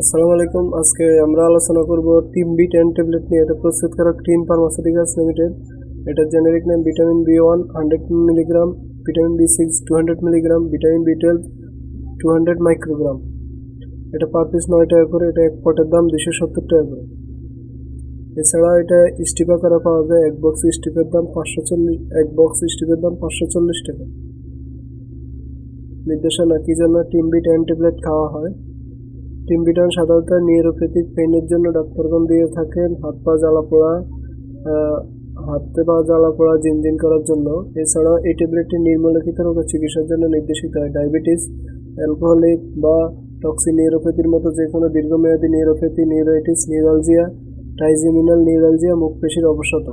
আসসালামু আলাইকুম। আজকে আমরা আলোচনা করব টিম বি টেন ট্যাবলেট নিয়ে। এটা প্রস্তুত প্রস্তুতকারক টিম ফার্মাসিউটিক্যালস লিমিটেড এটার generic name vitamin B one hundred milligram vitamin B six two hundred milligram vitamin B twelve two hundred microgram এটা পার পিস নয় টাকা করে, এটা এক পটের দাম দুশো সত্তর টাকা করে। এছাড়া এটা স্টিপা করা পাওয়া যায়, এক বক্স স্টিপের দাম পাঁচশো চল্লিশ, এক বক্স স্টিপের দাম পাঁচশো চল্লিশ টাকা। নির্দেশনা, কি জন্য টিম বি টেন ট্যাবলেট খাওয়া হয়। টিমবিটান সাধারণত নিউরোপ্যাথিক পেইনের জন্য ডাক্তারগণ দিয়ে থাকেন। হাত পা জ্বালা পোড়া হাতে পা জ্বালা পোড়া, জিনজিন করার জন্য। এছাড়াও এই ট্যাবলেটটি নির্মলিখিত রোগ চিকিৎসার জন্য নির্দেশিত হয়। ডায়াবেটিস, অ্যালকোহলিক বা টক্সি নিউরোপ্যাথির মতো যে কোনো দীর্ঘমেয়াদী neuropathy neuritis neuralgia, trigeminal neuralgia, মুখ পেশির অবসাদ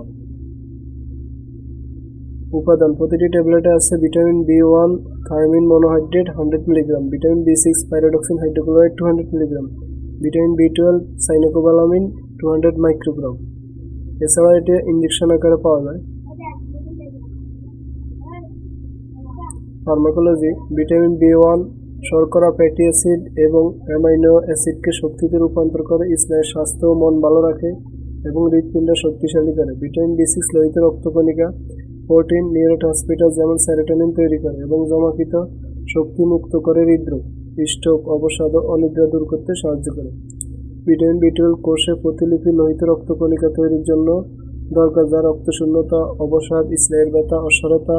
উপাদান, প্রতিটি ট্যাবলেটে আছে vitamin B one thiamine monohydrate hundred milligram, vitamin B six, pyridoxine hydrochloride two hundred milligram, vitamin B twelve, cyanocobalamin two hundred microgram. এছাড়া এটি ইঞ্জেকশন আকারে পাওয়া যায়। ফার্মাকোলজি, ভিটামিন বি ওয়ান, শর্করা, ফ্যাটি অ্যাসিড এবং অ্যামাইনো অ্যাসিডকে শক্তিতে রূপান্তর করে, স্নায়ুর স্বাস্থ্য ও মন ভালো রাখে এবং হৃৎপিণ্ড শক্তিশালী করে। ভিটামিন বি সিক্স, লোহিত রক্তকণিকা প্রোটিন নিউরোট্রান্সমিটার যেমন সেরোটোনিন তৈরি করে এবং জমাকৃত শক্তি মুক্ত করে হৃদরোগ স্ট্রোক অবসাদ অনিদ্রা দূর করতে সাহায্য করে। ভিটামিন বি টুয়েলভ কোষে প্রতিলিপি লোহিত রক্তকণিকা তৈরির জন্য দরকার, যা রক্তশূন্যতা, অবসাদ, স্নায়ুর ব্যথা, অসারতা,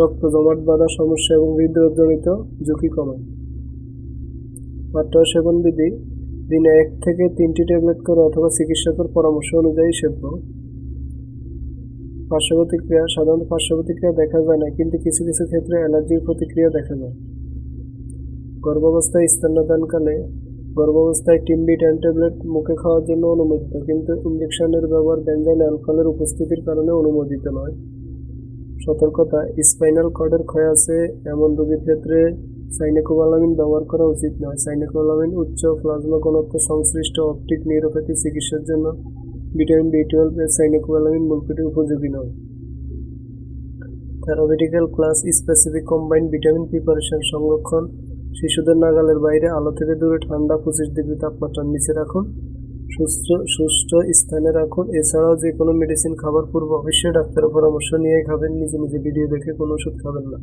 রক্ত জমাট বাঁধা সমস্যা এবং হৃদরোগজনিত ঝুঁকি কমায়। মাত্রা সেবন বিধি, দিনে এক থেকে তিনটি ট্যাবলেট করে অথবা চিকিৎসকের পরামর্শ অনুযায়ী সেব্য পার্শ্ব প্রতিক্রিয়া সাধারণত পার্শ্ব প্রতিক্রিয়া দেখা যায় না, কিন্তু কিছু কিছু ক্ষেত্রে অ্যালার্জির প্রতিক্রিয়া দেখা যায়। গর্ভাবস্থায় স্তন্যদানকালে গর্ভাবস্থায় টিম্বি টেন ট্যাবলেট মুখে খাওয়ার জন্য অনুমোদিত, কিন্তু ইঞ্জেকশনের ব্যবহার বেঞ্জাইল অ্যালকোহলের উপস্থিতির কারণে অনুমোদিত নয়। সতর্কতা, স্পাইনাল কর্ডের ক্ষয় আছে, এমন রোগীর ক্ষেত্রে সাইনেকোবালামিন ব্যবহার করা উচিত নয়। সাইনেকোবালামিন উচ্চ প্লাজমা ঘনত্ব সংশ্লিষ্ট অপটিক নিউরোপ্যাথি চিকিৎসার জন্য ভিটামিন বি টুয়েলভ এর সাইনেকোবালামিন মূলকটি উপযোগী নয়। Therapeutical class specific combined vitamin preparation সংরক্ষণ, শিশুদের নাগালের বাইরে আলো থেকে দূরে ঠান্ডা পঁচিশ ডিগ্রি তাপমাত্রার নিচে রাখুন, সুস্থ সুস্থ স্থানে রাখুন। এছাড়াও যে কোনো মেডিসিন খাবার পূর্ব অবশ্যই ডাক্তারের পরামর্শ নিয়ে খাবেন, নিজে নিজে ভিডিও দেখে কোনো ওষুধ খাবেন না।